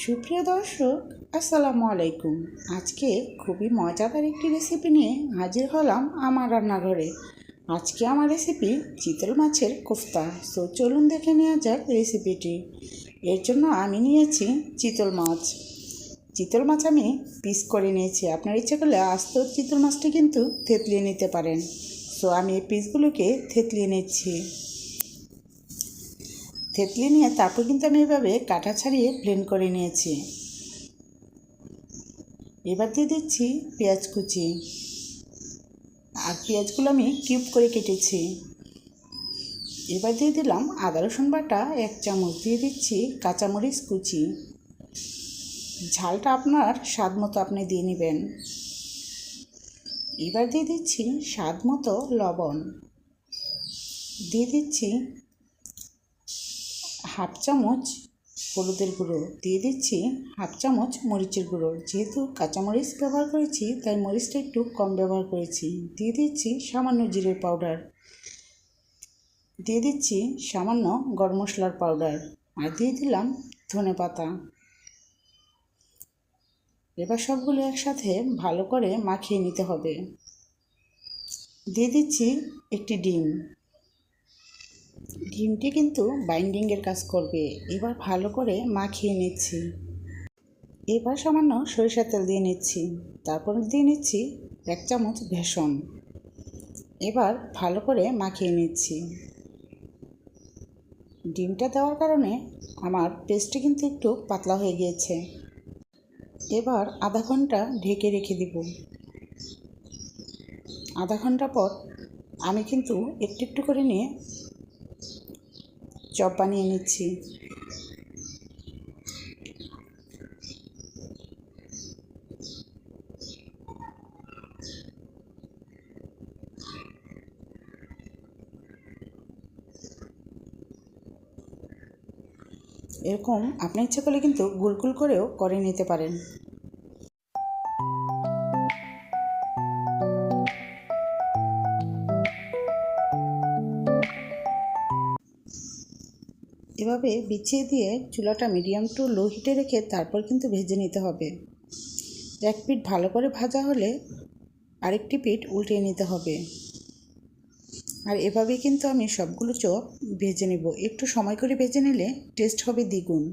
সুপ্রিয় দর্শক, আসসালামু আলাইকুম। আজকে খুবই মজাদার একটি রেসিপি নিয়ে হাজির হলাম আমার রান্নাঘরে। আজকে আমার রেসিপি চিতল মাছের কোফতা। সো চলুন দেখে নেওয়া যাক রেসিপিটি এর জন্য আমি নিয়েছি চিতল মাছ। চিতল মাছ আমি পিস করে নিয়েছি। আপনার ইচ্ছে করলে আস্ত চিতল মাছটি কিন্তু থেতলিয়ে নিতে পারেন। সো আমি এই পিসগুলোকে থেতলিয়ে নিচ্ছি। থেতলি নিয়ে তারপর কিন্তু আমি এভাবে কাটা ছাড়িয়ে প্লেন করে নিয়েছি। এবার দিয়ে দিচ্ছি পেঁয়াজ কুচি। আর পেঁয়াজগুলো আমি কিউব করে কেটেছি। এবার দিয়ে দিলাম আদা, রসুন বাটা, এক চামচ। দিয়ে দিচ্ছি কাঁচামরিচ কুচি। ঝালটা আপনার স্বাদ মতো আপনি দিয়ে নেবেন। এবার দিয়ে দিচ্ছি স্বাদ মতো লবণ। দিয়ে দিচ্ছি হাফ চামচ হলুদের গুঁড়ো দিয়ে দিচ্ছি, হাফ চামচ মরিচের গুঁড়ো। যেহেতু কাঁচামরিচ ব্যবহার করেছি, তাই মরিচটা একটু কম ব্যবহার করেছি। দিয়ে দিচ্ছি সামান্য জিরের পাউডার। দিয়ে দিচ্ছি সামান্য গরম মশলার পাউডার। আর দিয়ে দিলাম ধনে পাতা। এবার সবগুলো একসাথে ভালো করে মাখিয়ে নিতে হবে। দিয়ে দিচ্ছি একটি ডিম। ডিমটি কিন্তু বাইন্ডিংয়ের কাজ করবে। এবার ভালো করে মাখিয়ে নিচ্ছি। এবার সামান্য সরিষার তেল দিয়ে নিচ্ছি। তারপর দিয়ে নিচ্ছি এক চামচ ভেষণ এবার ভালো করে মাখিয়ে নিচ্ছি। ডিমটা দেওয়ার কারণে আমার পেস্টটি কিন্তু একটু পাতলা হয়ে গিয়েছে। এবার আধা ঘণ্টা ঢেকে রেখে দিব। আধা ঘণ্টা পর আমি কিন্তু একটু একটু করে নিয়ে চপ বানিয়ে নিচ্ছি। এরকম আপনি ইচ্ছা করলে কিন্তু গুলগুল করেও করে নিতে পারেন। এভাবে বিছিয়ে দিয়ে চুলাটা মিডিয়াম টু লো হিটে রেখে তারপর কিন্তু ভেজে নিতে হবে। এক পিঠ ভালো করে ভাজা হলে আরেকটি পিঠ উল্টে নিতে হবে। আর এভাবেই কিন্তু আমি সবগুলো চপ ভেজে নেব। একটু সময় করে ভেজে নিলে টেস্ট হবে দ্বিগুণ।